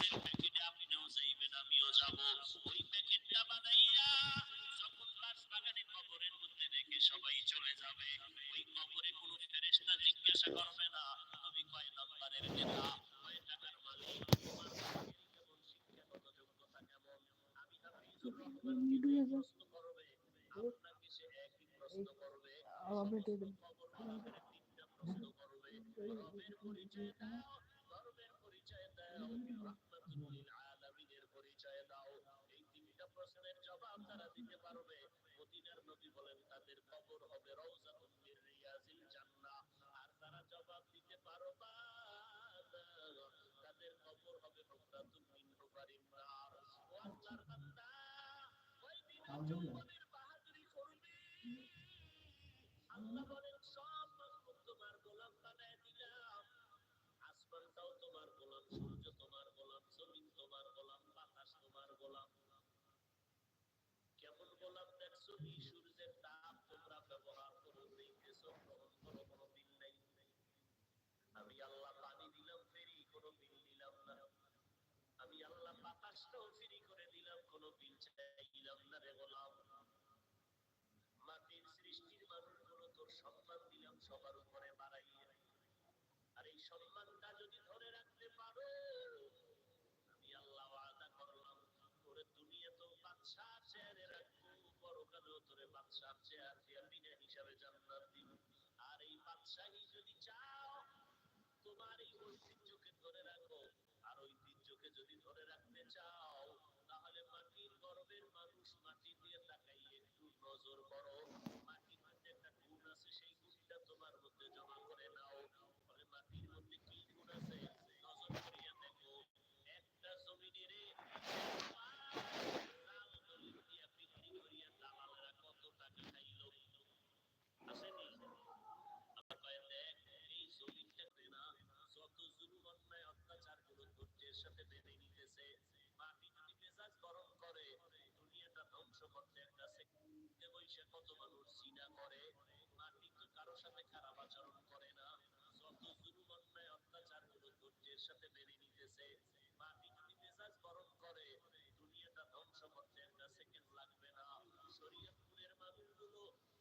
ওই প্যাকেটে আপনিও যাইবেন আমিও যাব। ওই প্যাকেটটা বানাইয়া যখন লাশ বাগানে কবরের মধ্যে রেখে সবাই চলে যাবে ওই কবরে কোনো ফেরেস্তা জিজ্ঞাসা করবে না তুমি কয় নম্বরের নেতা? কয় টাকার মালিক? আপনি দিয়ে দেবেন তারা দিতে পারবে। মদিনার নবী বলেন তাদের কবর হবে রওজাতুল মির রিয়াজিল জান্নাহ। আর জবাব দিতে পারবা তাদের কবর হবে মিন নার ও আল্লাহর বান্দা ওই দিনে যৌবনের বাহাদুরি করবে। আল্লাহ বলেন সব মাখলুক তোমার গোলাম বানায় দিলাম আসমানটাও তোমার গোলাম সূর্য তোমার গোলাম জমিন তোমার গোলাম বাতাস তোমার গোলাম কেমন গোলাম দেখছ নি সূর্যের তাপ তোমরা ব্যবহার করো নিতেছো গ্রহণ কোনো বিল নাই। আমি আল্লাহ পানি দিলাম, ফেরি, কোনো বিল নিলাম না। আমি আল্লাহ বাতাসটাও ফ্রি করে দিলাম, কোনো বিল চাইলাম না রে গোলাম। মাটির সৃষ্টির মানুষগুলো তোর সম্মান দিলাম, সবার বাদশাহ চেয়ার বিনা হিসাবে জান্নাত দিব। আর এই বাদশাহী যদি চাও, তোমার এই ঐতিহ্যকে ধরে রাখো। আর ঐতিহ্যকে যদি ধরে রাখতে চাও তাহলে মাটির গর্বের মানুষ মাটি দিয়ে তাকাইয়ে একটু নজর করো মাটির মধ্যে একটা গুণ আছে সেই গুণটা তোমার মধ্যে জমা করে নাও ফলে মাটির মধ্যে কি গুণ আছে নজর করিয়া দেখো একটা জমিনের লাল দলিল দিয়া বিক্রি করিয়া দালালরা কত টাকা খাইলো আসেনি আবার কয়ে দেখ এই জমিনটাতে না যত জুলুম অন্যায় অত্যাচারগুলো ধৈর্যের সাথে মেনে নিতেছে মাটি যদি মেজাজ গরম করে দুনিয়াটা ধ্বংস করতে একটা সেকেন্ডে বৈশে কত মানুষ জিনা করে মাটি তো কারোর সাথে খারাপ আচরণ করে না? যত জুলুম অত্যাচারগুলো ধৈর্যের সাথে মেনে নিতেছে দুনিয়াটা ধ্বংস করতে একটা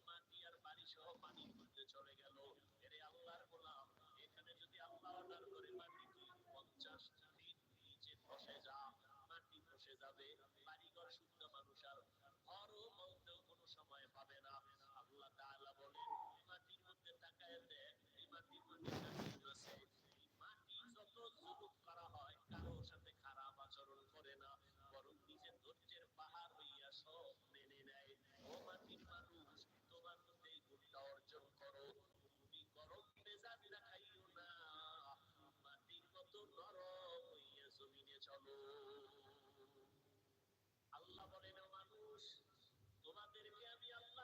মাটি আর বাড়ি সহ পানির মধ্যে চলে গেল। এরে আল্লাহর গোলাম, এখানে যদি আল্লাহ অর্ডার করে মাটি তুই পঞ্চাশ ফিট নিচে ধসে যা মাটি ধসে যাবে বাড়িঘর শুদ্ধ মানুষ আর ঘরও বলতেও কোনো সময় পাবে না আল্লাহ তাআলা বলেন মাটির মধ্যে তাকায় দেখ এই মাটির মধ্যে তাকিয়ে আছে এই মাটি যত জুলুম করা হয় কারোর সাথে খারাপ আচরণ করে না বরং নিজের ধৈর্যের পাহাড় হইয়া সব মেনে নেয় ও মাটির মানুষ তোমার মধ্যে এই গুণটা অর্জন করো তুমি গরম মেজাজ দেখাইও না মাটির মতো নরম হইয়া জমিনে চলো আল্লাহ বলেন মানুষ তোমাদেরকে আমি আল্লাহ